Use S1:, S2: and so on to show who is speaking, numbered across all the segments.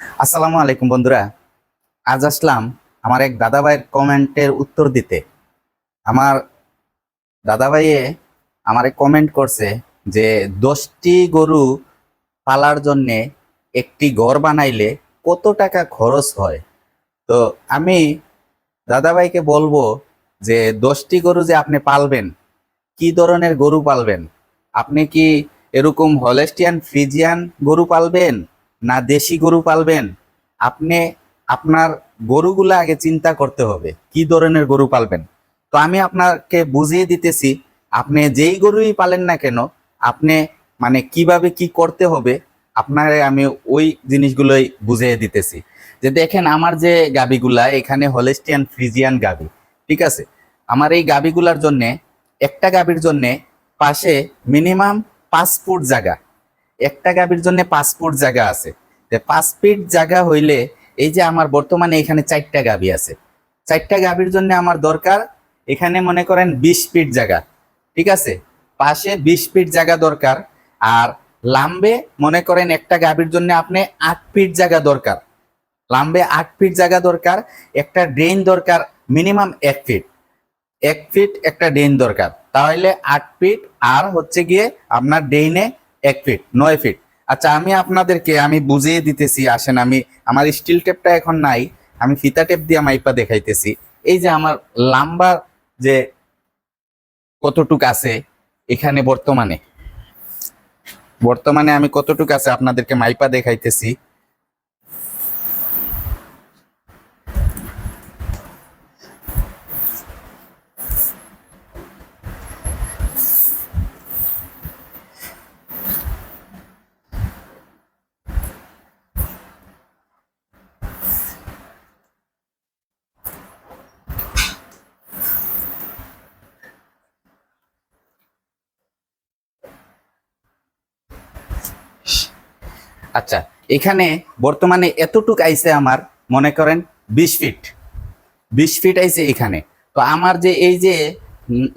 S1: আসসালামু আলাইকুম বন্ধুরা। আজ আসলাম আমার এক দাদাভাইয়ের কমেন্টের উত্তর দিতে। আমার দাদাভাইয়ে আমারে কমেন্ট করছে যে, দশটি গরু পালার জন্যে একটি ঘর বানাইলে কত টাকা খরচ হয়? তো আমি দাদাভাইকে বলব যে, দশটি গরু যে আপনি পালবেন, কি ধরনের গরু পালবেন? আপনি কি এরকম হলেস্টিয়ান ফ্রিজিয়ান গরু পালবেন? না দেশি গরু পালবেন? আপনি, আপনার গরুগুলো আগে চিন্তা করতে হবে, কি ধরনের গরু পালবেন? তো আমি আপনাকে বুঝিয়ে দিতেছি, আপনি যেই গরুই পালেন না কেন, আপনি মানে কীভাবে কি করতে হবে, আপনার আমি ওই জিনিসগুলোই বুঝিয়ে দিতেছি। যে দেখেন, আমার যে গাবিগুলা এখানে হলেস্টিয়ান ফ্রিজিয়ান গাবি ঠিক আছে? আমার এই গাবিগুলার জন্যে, একটা গাবির জন্যে পাশে মিনিমাম পাঁচ ফুট জায়গা। একটা গাবির জন্য পাঁচ ফুট জায়গা আছে। পাঁচ ফিট জায়গা হইলে এই যে আমার বর্তমানে এখানে চারটা গাবি আছে। চারটা গাবির জন্য আমার দরকার এখানে মনে করেন বিশ ফিট জায়গা, ঠিক আছে? পাশে বিশ ফিট জায়গা দরকার আর লাম্বে মনে করেন একটা গাবির জন্য আপনি আট ফিট জায়গা দরকার। লাম্বে আট ফিট জায়গা দরকার, একটা ড্রেন দরকার মিনিমাম এক ফিট। এক ফিট একটা ড্রেন দরকার। তাহলে আট ফিট আর হচ্ছে গিয়ে আপনার ড্রেনে এক ফিট নয় ফিট আচ্ছা আমি আপনাদেরকে, আমি বুঝিয়ে দিতেছি, আসেন, আমি, আমার স্টিল টেপটা এখন নাই, আমি ফিতা টেপ দিয়ে মাইপা দেখাইতেছি। এই যে আমার লাম্বা যে কতটুক আছে এখানে বর্তমানে? বর্তমানে আমি কতটুক আছে আপনাদেরকে মাইপা দেখাইতেছি? আচ্ছা এখানে বর্তমানে এতটুক আইছে আমার, মনে করেন, বিশ ফিট বিশ ফিট আইছে এখানে। তো আমার যে এই যে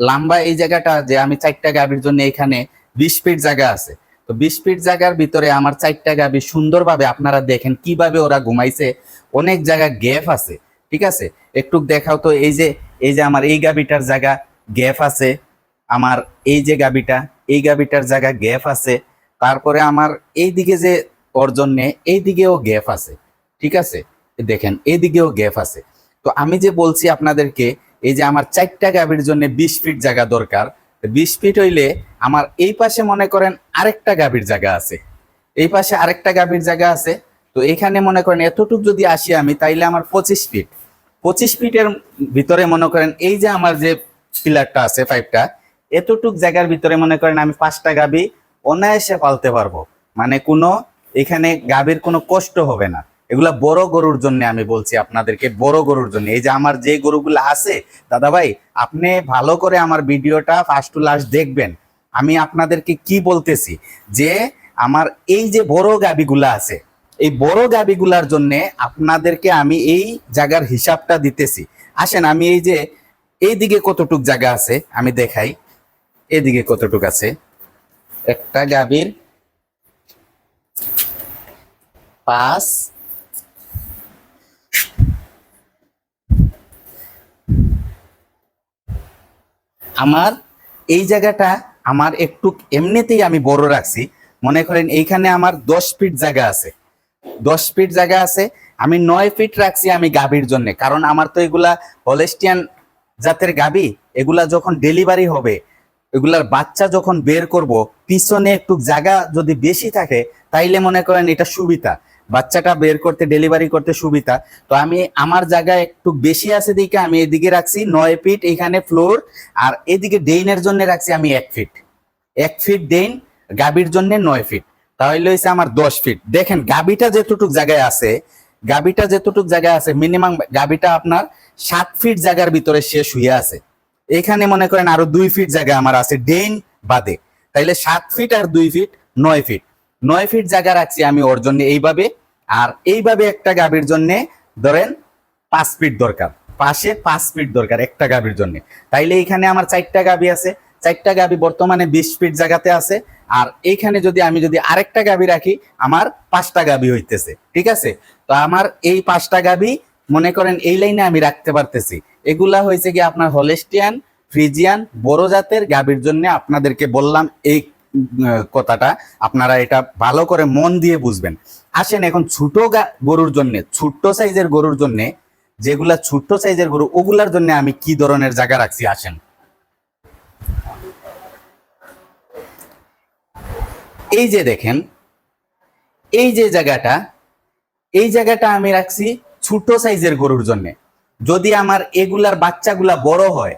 S1: লম্বা এই জায়গাটা, যে আমি চারটা গাবির জন্য এখানে বিশ ফিট জায়গা আছে, তো বিশ ফিট জায়গার ভিতরে আমার চারটা গাবি সুন্দরভাবে আপনারা দেখেন কীভাবে ওরা ঘুমাইছে। অনেক জায়গা গ্যাপ আছে, ঠিক আছে? একটু দেখাও তো এই যে এই যে আমার এই গাবিটার জায়গা গ্যাপ আছে, আমার এই যে গাবিটা এই গাবিটার জায়গা গ্যাপ আছে। তারপরে আমার এই দিকে যে ওর জন্যে এই দিকেও গ্যাপ আছে, ঠিক আছে? দেখেন এই দিকেও গ্যাপ আছে। তো আমি যে বলছি আপনাদেরকে, এই যে আমার চারটা গাভীর জন্য বিশ ফিট জায়গা দরকার বিশ ফিট হইলে আমার এই পাশে মনে করেন আরেকটা গাভীর জায়গা আছে। এই পাশে আরেকটা গাভীর জায়গা আছে, তো এখানে মনে করেন এতটুক যদি আসি আমি, তাইলে আমার পঁচিশ ফিট পঁচিশ ফিটের ভিতরে মনে করেন এই যে আমার যে পিলারটা আছে পাইপটা এতটুক জায়গার ভিতরে মনে করেন আমি পাঁচটা গাভী অনায়াসে পালতে পারব। মানে কোনো এখানে গাভীর কোনো কষ্ট হবে না। এগুলা বড় গরুর জন্য আমি বলছি আপনাদেরকে, বড় গরুর জন্য। এই যে আমার যে গরুগুলো আছে, দাদা ভাই, আপনি ভালো করে আমার ভিডিওটা ফার্স্ট টু লাস্ট দেখবেন। আমি আপনাদেরকে কি বলতেছি? যে আমার এই যে বড় গাবিগুলা আছে, এই বড় গাবিগুলার জন্য আপনাদেরকে আমি এই জায়গার হিসাবটা দিতেছি। আসেন, আমি এই যে এই দিকে কতটুক জায়গা আছে, আমি দেখাই। এদিকে কতটুক আছে? একটা গাবির পাঁচ। আমার এই জায়গাটা আমার একটু এমনিতেই আমি বড় রাখছি। মনে করেন এইখানে আমার দশ ফিট জায়গা আছে। দশ ফিট জায়গা আছে। আমি নয় ফিট রাখছি আমি গাভীর জন্য। কারণ আমার তো এগুলা হলেস্টিয়ান জাতের গাভী, এগুলা যখন ডেলিভারি হবে, এগুলার বাচ্চা যখন বের করব, পিছনে একটু জায়গা যদি বেশি থাকে, তাইলে মনে করেন এটা সুবিধা। বাচ্চাটা বের করতে ডেলিভারি করতে সুবিধা। তো আমি আমার জায়গা একটু বেশি আছে দিকে আমি এদিকে রাখছি, নয় ফিট এখানে ফ্লোর আর এদিকে ডেইনের জন্য রাখছি আমি এক ফিট এক ফিট ডেইন গাবির জন্য নয় ফিট তাহলে হয়েছে আমার দশ ফিট দেখেন গাবিটা যেতটুক জায়গায় আছে গাবিটা যেতটুক জায়গায় আছে মিনিমাম গাবিটা আপনার সাত ফিট জায়গার ভিতরে শেষ হয়ে আছে। এখানে মনে করেন আরও দুই ফিট জায়গা আমার আছে ডেইন বাদে। তাইলে সাত ফিট আর দুই ফিট নয় ফিট নয় ফিট জায়গা রাখছি আমি ওর জন্য এইভাবে। আর এইভাবে একটা গাভীর জন্য ধরেন পাঁচ ফিট দরকার। পাশে পাঁচ ফিট দরকার একটা গাভীর জন্য। তাইলে এখানে আমার চারটা গাভী আছে। চারটা গাভী বর্তমানে বিশ ফিট জায়গাতে আছে। আর এইখানে যদি আমি যদি আরেকটা গাভী রাখি, আমার পাঁচটা গাভী হইতেছে। ঠিক আছে? তো আমার এই পাঁচটা গাভী, মনে করেন এই লাইনে আমি রাখতে পারতেছি। এগুলা হয়েছে কি আপনার হলেস্টিয়ান, ফ্রিজিয়ান, বড় জাতের গাভীর জন্য আপনাদেরকে বললাম এই কথাটা, আপনারা এটা ভালো করে মন দিয়ে বুঝবেন। আসেন এখন ছোট গরুর জন্য, ছোট্ট সাইজের গরুর জন্য, যেগুলা ছোট্ট সাইজের গরু, ওগুলার জন্য আমি কি ধরনের জায়গা রাখছি? আসেন। এই যে দেখেন, এই যে জায়গাটা, এই জায়গাটা আমি রাখছি ছোট সাইজের গরুর জন্য। যদি আমার এগুলার বাচ্চাগুলা বড় হয়,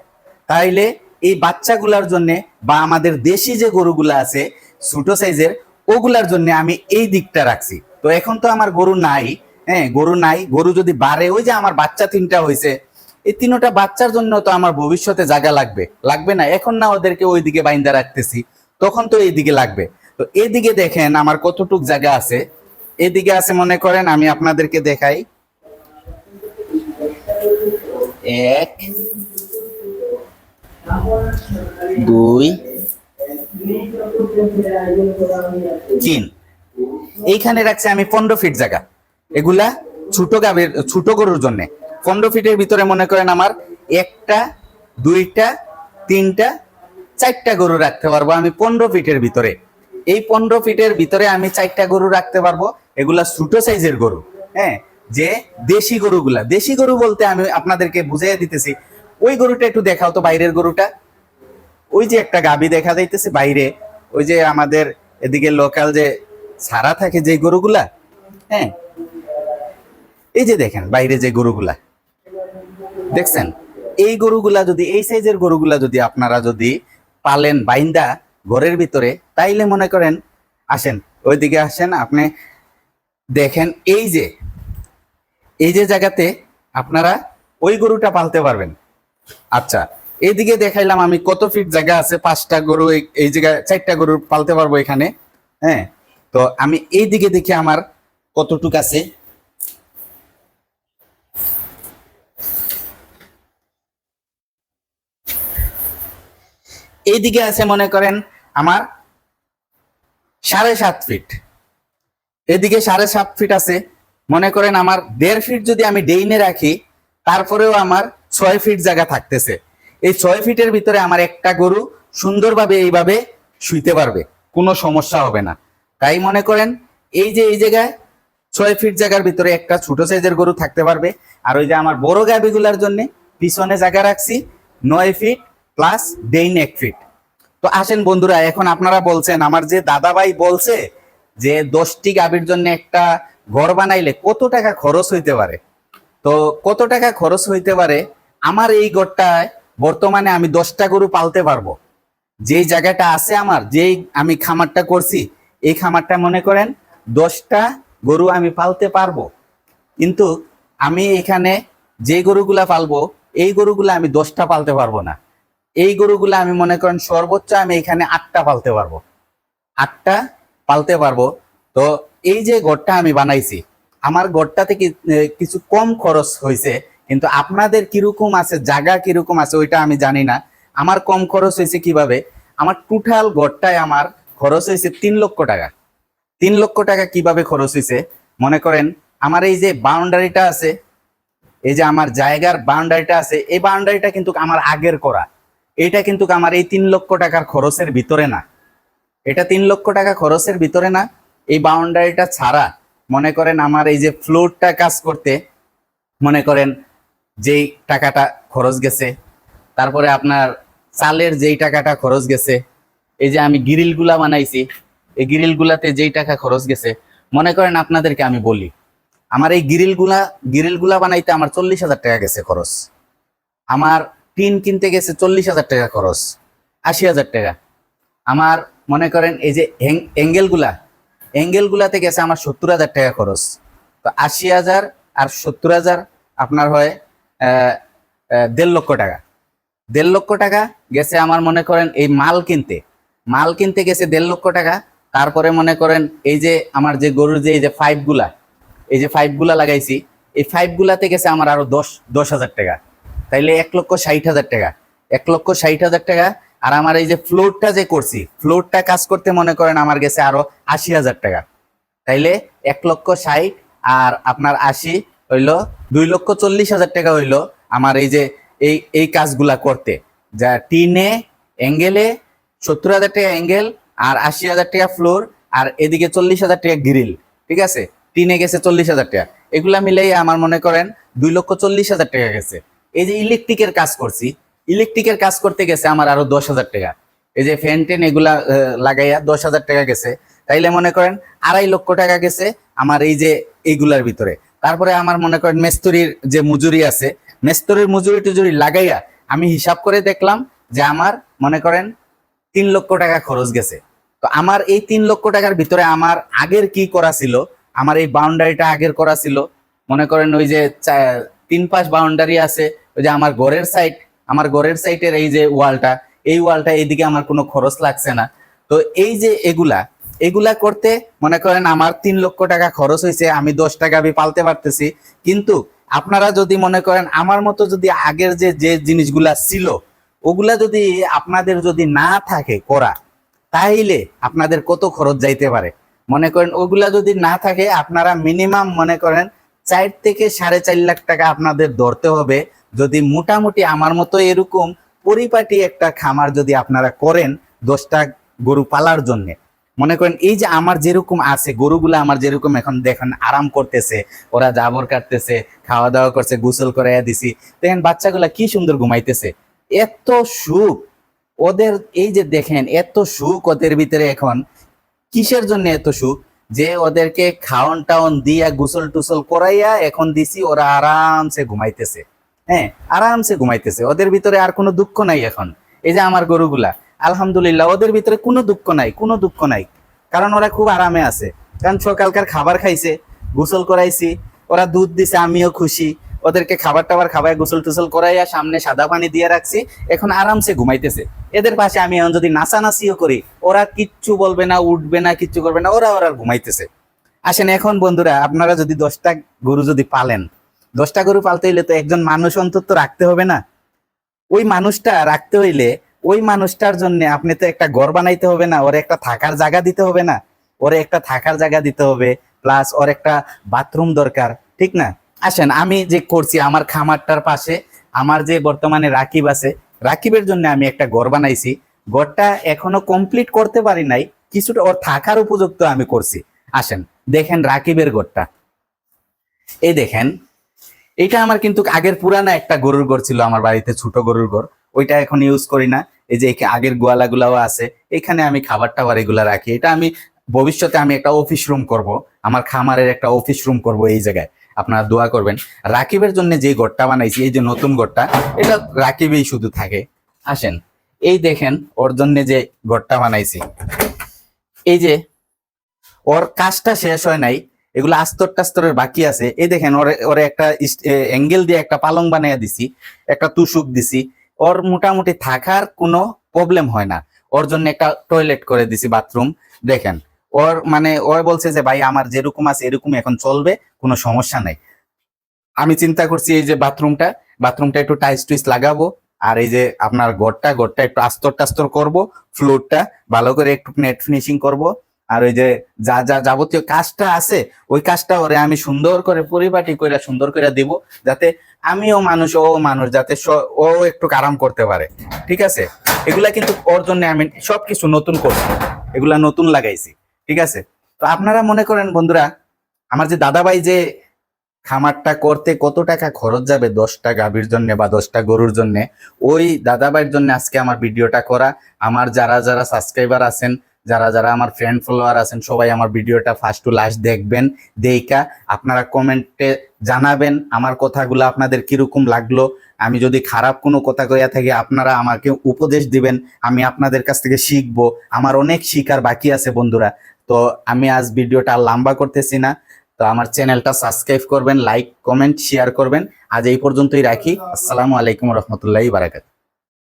S1: তাইলে এই বাচ্চাগুলার জন্য বা আমাদের দেশি যে গরুগুলা আছে, ছোট সাইজের, ওগুলার জন্য আমি এই দিকটা রাখছি। তো এখন তো আমার গরু নাই হ্যাঁ গরু নাই, গরু যদি বাড়ে, ওই যে আমার বাচ্চা তিনটা হয়েছে এই তিনটা বাচ্চার জন্য তো আমার ভবিষ্যতে জায়গা লাগবে। লাগবে না, এখন না ওদেরকে ওইদিকে বাইন্দা রাখতেছি, তখন তো এইদিকে লাগবে। তো এদিকে দেখেন আমার কতটুক জায়গা আছে। এদিকে আছে মনে করেন, আমি আপনাদেরকে দেখাই। এক দুই, তিন। এইখানে রাখছি আমি পনেরো ফিট জায়গা। এগুলা ছোট গাবের ছোট গরুর জন্য। পনেরো ফিটের ভিতরে মনে করেন আমার একটা, দুইটা, তিনটা, চারটা গরু রাখতে পারব আমি পনেরো ফিটের ভিতরে। এই পনেরো ফিটের ভিতরে আমি চারটা গরু রাখতে পারব। এগুলা ছোট সাইজের গরু হ্যাঁ? যে দেশি গরুগুলা, দেশি গরু বলতে আমি আপনাদেরকে বুঝাইয়া দিতেছি ওই গরুটা একটু দেখাও তো বাইরের গরুটা। ওই যে একটা গাবি দেখা যাইতেছে বাইরে। ওই যে আমাদের এদিকে লোকাল যে ছাড়া থাকে যে গরুগুলা হ্যাঁ? এই যে দেখেন বাইরে যে গরুগুলা। দেখছেন? এই গরুগুলা যদি, এই সাইজের গরুগুলা যদি আপনারা যদি পালেন, বাইন্দা ঘরের ভিতরে, তাইলে মনে করেন, আসেন, ওইদিকে আসেন, আপনি দেখেন এই যে এই যে জায়গাতে আপনারা ওই গরুটা পালতে পারবেন। আচ্ছা এইদিকে দেখাইলাম আমি কত ফিট জায়গা আছে, পাঁচটা গরু, এই জায়গায় চারটা গরু পালতে পারব এখানে হ্যাঁ? তো আমি এই দিকে দেখি আমার কতটুক আছে। এইদিকে আছে মনে করেন আমার সাড়ে সাত ফিট এদিকে সাড়ে সাত ফিট আছে। মনে করেন আমার দেড় ফিট যদি আমি ডেইনে রাখি, তারপরেও আমার ছয় ফিট জায়গা থাকতেছে। এই ছয় ফিটের ভিতরে আমার একটা গরু সুন্দরভাবে এইভাবে শুইতে পারবে, কোনো সমস্যা হবে না। তাই মনে করেন, এই যে এই জায়গায় ছয় ফিট জায়গার ভিতরে একটা ছোট সাইজের গরু থাকতে পারবে। আর ওই যে আমার বড় গাবিগুলার জন্য পিছনে জায়গা রাখছি, নয় ফিট প্লাস ডেইন এক ফিট তো আসেন বন্ধুরা, এখন আপনারা বলছেন, আমার যে দাদাভাই বলছে যে দশটি গাভীর জন্য একটা ঘর বানাইলে কত টাকা খরচ হইতে পারে? তো কত টাকা খরচ হইতে পারে? আমার এই ঘরটায় বর্তমানে আমি দশটা গরু পালতে পারব। যেই জায়গাটা আছে আমার, যেই আমি খামারটা করছি, এই খামারটা মনে করেন দশটা গরু আমি পালতে পারব। কিন্তু আমি এখানে যে গরুগুলা পালবো, এই গরুগুলা আমি দশটা পালতে পারব না। এই গরুগুলা আমি মনে করেন সর্বোচ্চ আমি এখানে আটটা পালতে পারব। আটটা পালতে পারব। তো এই যে গড়টা আমি বানাইছি, আমার গড়টাতে কিছু কম খরচ হয়েছে কিন্তু আপনাদের কীরকম আছে, জায়গা কীরকম আছে ওইটা আমি জানি না। আমার কম খরচ হয়েছে কীভাবে? আমার টোটাল গড়টায় আমার খরচ হয়েছে তিন লক্ষ টাকা। তিন লক্ষ টাকা কীভাবে খরচ হয়েছে? মনে করেন, আমার এই যে বাউন্ডারিটা আছে, এই যে আমার জায়গার বাউন্ডারিটা আছে, এই বাউন্ডারিটা কিন্তু আমার আগের করা। এটা কিন্তু আমার এই তিন লক্ষ টাকার খরচের ভিতরে না। এটা তিন লক্ষ টাকা খরচের ভিতরে না। এই বাউন্ডারিটা ছাড়া মনে করেন আমার এই যে ফ্লোরটা কাজ করতে, মনে করেন যেই টাকাটা খরচ গেছে, তারপরে আপনার চালের যেই টাকাটা খরচ গেছে, এই যে আমি গ্রিলগুলা বানাইছি, এই গ্রিলগুলাতে যেই টাকা খরচ গেছে, মনে করেন আপনাদেরকে আমি বলি, আমার এই গ্রিলগুলা গ্রিলগুলা বানাইতে আমার চল্লিশ হাজার টাকা গেছে খরচ। আমার টিন কিনতে গেছে চল্লিশ হাজার টাকা খরচ, আশি হাজার টাকা। আমার মনে করেন এই যে অ্যাঙ্গেলগুলা, অ্যাঙ্গেলগুলাতে গেছে আমার সত্তর হাজার টাকা খরচ। তো আশি হাজার আর সত্তর হাজার আপনার হয় দেড় লক্ষ টাকা। দেড় লক্ষ টাকা গেছে আমার মনে করেন এই মাল কিনতে। মাল কিনতে গেছে দেড় লক্ষ টাকা। তারপরে মনে করেন এই যে আমার যে গরুর যে এই যে পাইপগুলা এই যে পাইপগুলা লাগাইছি, এই পাইপগুলাতে গেছে আমার আরও দশ দশ হাজার টাকা। তাইলে এক লক্ষ ষাট হাজার টাকা। এক লক্ষ ষাট হাজার টাকা। আর আমার এই যে ফ্লোরটা যে করছি ফ্লোরটা কাজ করতে মনে করেন আমার গেছে আরও আশি হাজার টাকা। তাইলে এক লক্ষ ষাট আর আপনার আশি হইল দুই লক্ষ চল্লিশ হাজার টাকা হইল আমার এই যে এই এই কাজগুলা করতে। যা টিনে অ্যাঙ্গেলে সত্তর হাজার টাকা অ্যাঙ্গেল আর আশি হাজার টাকা ফ্লোর আর এদিকে চল্লিশ হাজার টাকা গ্রিল, ঠিক আছে? টিনে গেছে চল্লিশ হাজার টাকা। এগুলা মিলেই আমার মনে করেন দুই লক্ষ চল্লিশ হাজার টাকা গেছে। এই যে ইলেকট্রিকের কাজ করছি, ইলেকট্রিকের কাজ করতে গেছে আমার আরও দশ হাজার টাকা। এই যে ফ্যান টেন এগুলা লাগাইয়া দশ হাজার টাকা গেছে। তাইলে মনে করেন আড়াই লক্ষ টাকা গেছে আমার এই যে এইগুলার ভিতরে। তারপরে আমার মনে করেন মেস্তরির যে মজুরি আছে, মেস্তরির মজুরি টুজুরি লাগাইয়া আমি হিসাব করে দেখলাম যে আমার মনে করেন তিন লক্ষ টাকা খরচ গেছে। তো আমার এই তিন লক্ষ টাকার ভিতরে আমার আগের কি করা ছিল, আমার এই বাউন্ডারিটা আগের করা ছিল, মনে করেন ওই যে তিন পাশ বাউন্ডারি আছে, ওই যে আমার ঘরের সাইড আমার ঘরের সাইডের এই যে ওয়ালটা, এই ওয়ালটা এইদিকে আমার কোনো খরচ লাগছে না। তো এই যে এগুলা এগুলা করতে, মনে করেন আমার তিন লক্ষ টাকা খরচ হয়েছে, আমি দশ টাকা আমি পালতে পারতেছি। কিন্তু আপনারা যদি মনে করেন, আমার মতো যদি আগের যে যে জিনিসগুলা ছিল, ওগুলা যদি আপনাদের যদি না থাকে করা, তাইলে আপনাদের কত খরচ যাইতে পারে? মনে করেন ওগুলা যদি না থাকে, আপনারা মিনিমাম মনে করেন চার থেকে সাড়ে চার লাখ টাকা আপনাদের ধরতে হবে। যদি মোটামুটি আমার মতো এরকম পরিপাটি একটা খামার যদি আপনারা করেন, দশটা গরু পালার জন্য মনে করেন এই যে আমার যেরকম আছে, গরুগুলো আমার যেরকম এখন দেখেন আরাম করতেছে, ওরা জাবর কাটতেছে খাওয়া দাওয়া করছে, গোসল করাইয়া দিছি। দেখেন বাচ্চাগুলা কি সুন্দর ঘুমাইতেছে। এত সুখ। ওদের এই যে দেখেন, এত সুখ ওদের ভিতরে এখন। কিসের জন্য এত সুখ? যে ওদেরকে খাওয়ন টাউন দিয়া গোসল টুসল করাইয়া এখন দিছি, ওরা আরামসে ঘুমাইতেছে। হ্যাঁ আরামসে ঘুমাইতেছে। ওদের ভিতরে আর কোনো দুঃখ নাই এখন। এই যে আমার গরুগুলা। আলহামদুলিল্লাহ, ওদের ভিতরে কোনো দুঃখ নাই, কোনো দুঃখ নাই। কারণ ওরা খুব আরামে আছে। কারণ সকালকার খাবার খাইছে, গোসল করাইছি, ওরা দুধ দিছে, আমিও খুশি। ওদেরকে খাবার টাবার খাবায় গোসল টুসল করাইয়া সামনে সাদা পানি দিয়ে রাখছি, এখন আরামসে ঘুমাইতেছে। এদের পাশে আমি এখন যদি নাচানাচিও করি, ওরা কিচ্ছু বলবে না, উঠবে না, কিচ্ছু করবে না, ওরা ওরা ঘুমাইতেছে। আসেন এখন বন্ধুরা, আপনারা যদি দশটা গরু যদি পালেন, দশটা গরু পালতে হইলে তো একজন মানুষ অন্তত রাখতে হবে না। ওই মানুষটা রাখতে হইলে ওই মানুষটার জন্য আপনি তো একটা ঘর বানাইতে হবে না, ওর একটা থাকার জায়গা দিতে হবে না। ওরে একটা থাকার জায়গা দিতে হবে প্লাস ওর একটা বাথরুম দরকার, ঠিক না? আসেন, আমি যে করছি, আমার খামারটার পাশে, আমার যে বর্তমানে রাকিব আছে, রাকিবের জন্য আমি একটা ঘর বানাইছি। ঘরটা এখনও কমপ্লিট করতে পারি নাই, কিছুটা ওর থাকার উপযুক্ত আমি করছি। আসেন, দেখেন রাকিবের ঘরটা। এই দেখেন এটা আমার কিন্তু আগের পুরানা একটা গরুর ঘর ছিল, আমার বাড়িতে ছোট গরুর ঘর, ওইটা এখন ইউজ করি না। এই যে আগের গোয়ালাগুলাও আছে, এখানে আমি খাবার টাবার এগুলা রাখি। এটা আমি ভবিষ্যতে আমি একটা অফিস রুম করব, আমার খামারের একটা অফিস রুম করব এই জায়গায়। আপনারা দোয়া করবেন। রাকিবের জন্য যে ঘরটা বানাইছি, এই যে নতুন ঘরটা এটা রাকিবেই শুধু থাকে। আসেন, এই দেখেন ওর জন্য যে ঘরটা বানাইছি। এই যে ওর কাজটা শেষ হয় নাই, এগুলো আস্তর টাস্তরের বাকি আছে। এই দেখেন ওরে ওরে একটা অ্যাঙ্গেল দিয়ে একটা পালং বানিয়ে দিছি, একটা তুষুক দিছি। ওর মোটামুটি থাকার কোনো প্রবলেম হয় না। ওর জন্য একটা টয়লেট করে দিছি বাথরুম দেখেন। ওর মানে ও বলছে যে, ভাই, আমার যেরকম আছে এরকম এখন চলবে, কোনো সমস্যা নাই। আমি চিন্তা করছি এই যে বাথরুমটা বাথরুমটা একটু টাইস টুইস লাগাবো, আর এই যে আপনার ঘরটা ঘরটা একটু আস্তর টাস্তর করব ফ্লোরটা ভালো করে একটু নেট ফিনিশিং করব। আর ওই যে যা যা যাবতীয় কাজটা আছে, ওই কাজটা ওরে আমি সুন্দর করে পরিপাটি করে সুন্দর করে দিব, যাতে আমিও মানুষ, ও মানুষ যাতে ও একটু আরাম করতে পারে। ঠিক আছে? এগুলা কিন্তু ওর জন্য আমি সবকিছু নতুন করছি। এগুলা নতুন লাগাইছি। ঠিক আছে? তো আপনারা মনে করেন বন্ধুরা, আমার যে দাদাভাই যে খামারটা করতে কত টাকা খরচ যাবে দশটা গাভীর জন্য বা দশটা গরুর জন্য, ওই দাদাভাইয়ের জন্য আজকে আমার ভিডিওটা করা। আমার যারা যারা সাবস্ক্রাইবার আছেন যারা যারা আমার ফ্রেন্ড ফলোয়ার আছেন, সবাই আমার ভিডিওটা ফার্স্ট টু লাস্ট দেখবেন দেইকা আপনারা কমেন্টে জানাবেন আমার কথাগুলো আপনাদের কীরকম লাগল। আমি যদি খারাপ কোনো কথা কইয়া থাকি, আপনারা আমাকে উপদেশ দিবেন, আমি আপনাদের কাছ থেকে শিখব। আমার অনেক শিকার বাকি আছে বন্ধুরা। তো আমি আজ ভিডিওটা লম্বা করতেছি না। তো আমার চ্যানেলটা সাবস্ক্রাইব করবেন লাইক কমেন্ট শেয়ার করবেন। আজ এই পর্যন্তই রাখি। আসসালামু আলাইকুম রহমতুল্লাহ বারাকাত